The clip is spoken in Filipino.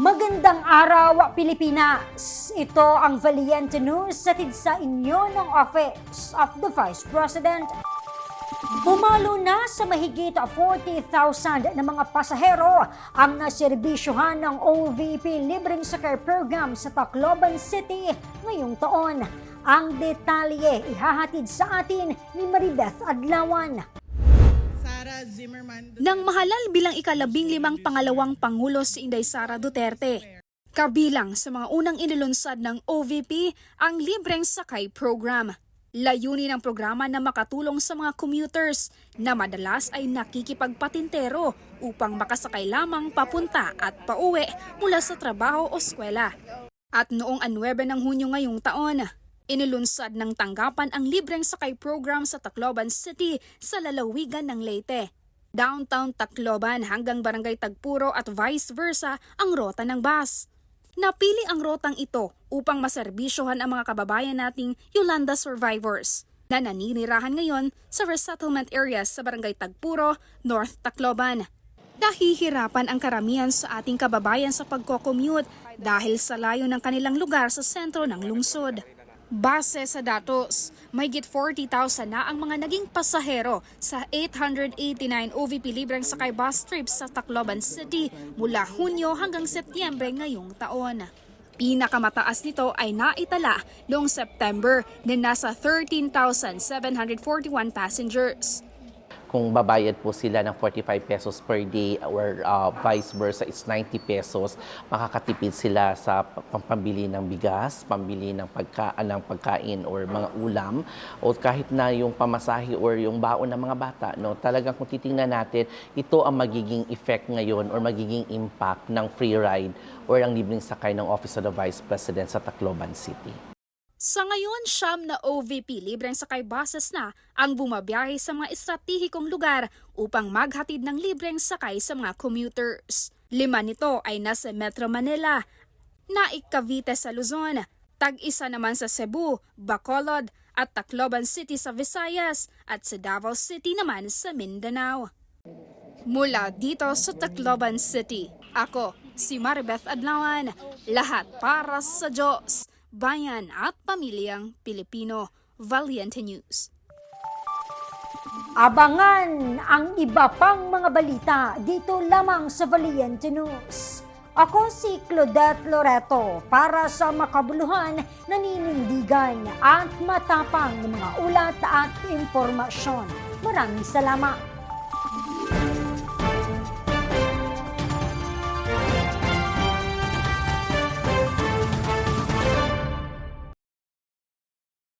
Magandang araw, Pilipinas! Ito ang Valiente News satid sa inyo ng Office of the Vice President. Pumalo na sa mahigit 40,000 na mga pasahero ang naserbisyohan ng OVP Libreng Sakay Program sa Tacloban City ngayong taon. Ang detalye ihahatid sa atin ni Maribeth Adlawan. Sara Zimmerman. Nang mahalal bilang ikalabing limang pangalawang Pangulo si Inday Sara Duterte. Kabilang sa mga unang inilunsad ng OVP ang libreng sakay program. Layunin ng programa na makatulong sa mga commuters na madalas ay nakikipagpatintero upang makasakay lamang papunta at pauwi mula sa trabaho o eskwela. At noong 9 ng Hunyo ngayong taon, inilunsad ng tanggapan ang libreng sakay program sa Tacloban City sa lalawigan ng Leyte. Downtown Tacloban hanggang Barangay Tagpuro at vice versa ang rota ng bus. Napili ang rotang ito upang maserbisyohan ang mga kababayan nating Yolanda survivors na naninirahan ngayon sa resettlement areas sa Barangay Tagpuro, North Tacloban. Nahihirapan ang karamihan sa ating kababayan sa pagko-commute dahil sa layo ng kanilang lugar sa sentro ng lungsod. Base sa datos, may git 40,000 na ang mga naging pasahero sa 889 OVP libreng sakay bus trips sa Tacloban City mula Hunyo hanggang Setyembre ngayong taon. Pinakamataas nito ay naitala noong September na nasa 13,741 passengers. Kung babayad po sila ng 45 pesos per day or uh, vice versa, it's 90 pesos, makakatipid sila sa pampambili ng bigas, pambili ng, pagka, ng pagkain or mga ulam, o kahit na yung pamasahe or yung baon ng mga bata. No? Talagang kung titingnan natin, ito ang magiging effect ngayon or magiging impact ng free ride or ang libreng sakay ng Office of the Vice President sa Tacloban City. Sa ngayon, siyam na OVP libreng sakay buses na ang bumabiyahe sa mga estratehikong lugar upang maghatid ng libreng sakay sa mga commuters. Lima nito ay nasa Metro Manila, Naik Cavite sa Luzon, tag-isa naman sa Cebu, Bacolod at Tacloban City sa Visayas at sa Davao City naman sa Mindanao. Mula dito sa Tacloban City, ako si Maribeth Adlawan, lahat para sa Diyos, bayan at pamilyang Pilipino. Valiente News. Abangan ang iba pang mga balita dito lamang sa Valiente News. Ako si Claudette Loreto para sa makabuluhan, naninindigan at matapang ng mga ulat at impormasyon. Maraming salamat.